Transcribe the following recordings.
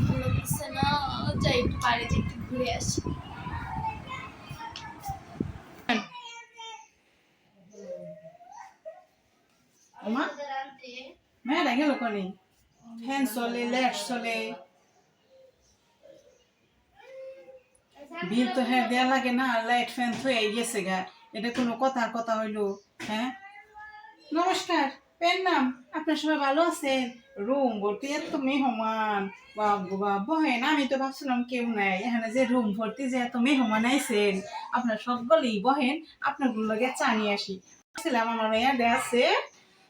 ভালো লাগছে না যাই একটু বাইরে যে একটু ঘুরে আসি মেয়েরা গেল কনে ফ্যান চলে। চলে বিল তো হ্যাঁ দেয়া লাগে না লাইট ফ্যান থয়ে গেছে এটা কোনো কথার কথা হইল হ্যাঁ? নমস্কার। পেন নাম আপনার সবাই ভালো আছেন রুম ভর্তি এত মেহমান বাবু বাব বহেন আমি তো ভাবছিলাম কেউ নাই এখানে যে রুম ভর্তি যে এত মেহমান আইছেন আপনার সকলেই বহেন আপনার লগে চা নিয়ে আসি ভাবছিলাম আমার মেয়ের আছে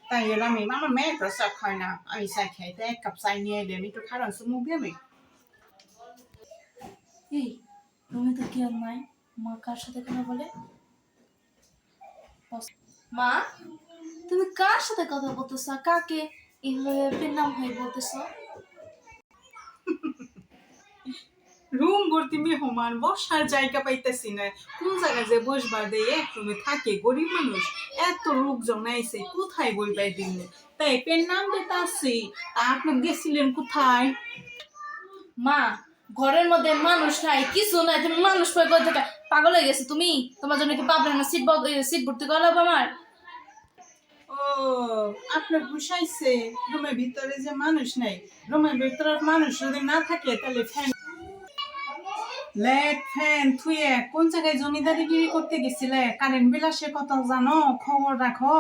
তাই এলাম আমি আমার মেয়ে তো চা খায় না আমি চা খাই তাই এক কাপ চা নিয়ে এলে আমি একটু খারাপ মুখ দিয়ে আমি এই রুমে তো কি আর নাই। মা কার সাথে কথা বলে? মা? তুমি কার সাথে কথা বলতেছ? কাকে এইভাবে নাম হয়ে বলতেছ? রুম ভর্তি মেহমান বসার জায়গা পাইতেছি না। কোন জায়গায় যে বসবার দেয় এক রুমে থাকে গরিব মানুষ। এত লোক কোথায় বলবাই দিন তাই পেন নাম দিতে আসছি তা আপনি গেছিলেন কোথায়? মা ঘরের মধ্যে মানুষ নাই কিছু নাই। তুমি মানুষ পাই পাগল হয়ে গেছে তুমি? তোমার জন্য কি পাবলে না সিট সিট ভর্তি করাবো আমার? আপনার বুঝাইছে রুমের ভিতরে যে মানুষ নাই, রুমের ভিতরে মানুষ যদি না থাকে, তাহলে ফ্যান লেট ফ্যান থুয়ে কোন জায়গায় জমিদারিগিরি করতে গেছিলে? কারেন্ট বিল আসে কত জানো? খবর রাখো।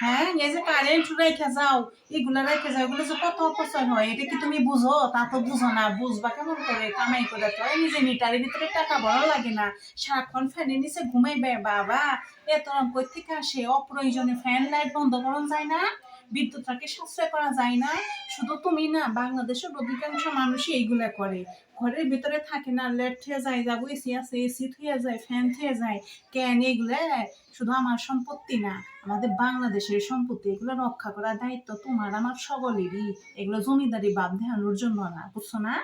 হ্যাঁ এই যে কারেন্ট রেখে যাও, এগুলা রেখে যাও, এগুলো যে কত অপচয় হয়, এটা কি তুমি বুঝো? তা তো বুঝো না, বুঝবা কেমন করে? কামাই করে তো নিজে মিটারের ভিতরে টাকা ভালো লাগে না। সারাক্ষণ ফ্যানের নিচে ঘুমাইবে, বাবা। এত রকম কই থেকে আসে? অপ্রয়োজনে ফ্যান লাইট বন্ধ করা যায় না? বিদ্যুৎটাকে সাশ্রয় করা যায় না। শুধু তুমি না, বাংলাদেশের অধিকাংশ মানুষই এইগুলা করে। ঘরের ভিতরে থাকে না, লেট থুয়ে যায় যাব এসি আছে এসি থুয়ে যায়, ফ্যান থুয়ে যায় কেন এগুলা শুধু আমার সম্পত্তি না, আমাদের বাংলাদেশের সম্পত্তি, এগুলো রক্ষা করার দায়িত্ব তোমার, আমার সকলেরই। এগুলো জমিদারি বাদ দেখানোর জন্য না, বুঝছ না?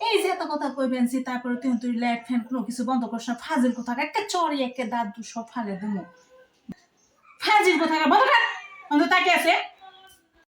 এই যে এত কথা কইবেন যে তারপরে তুই তুই লাইট ফ্যান, কোনো কিছু বন্ধ করছ ফাজিল কথা একটা চড়ি, একটা দাঁত দু সব ফালে দেবো। ফাজিল কথা বন্ধ কর বন্ধ তাকে আছে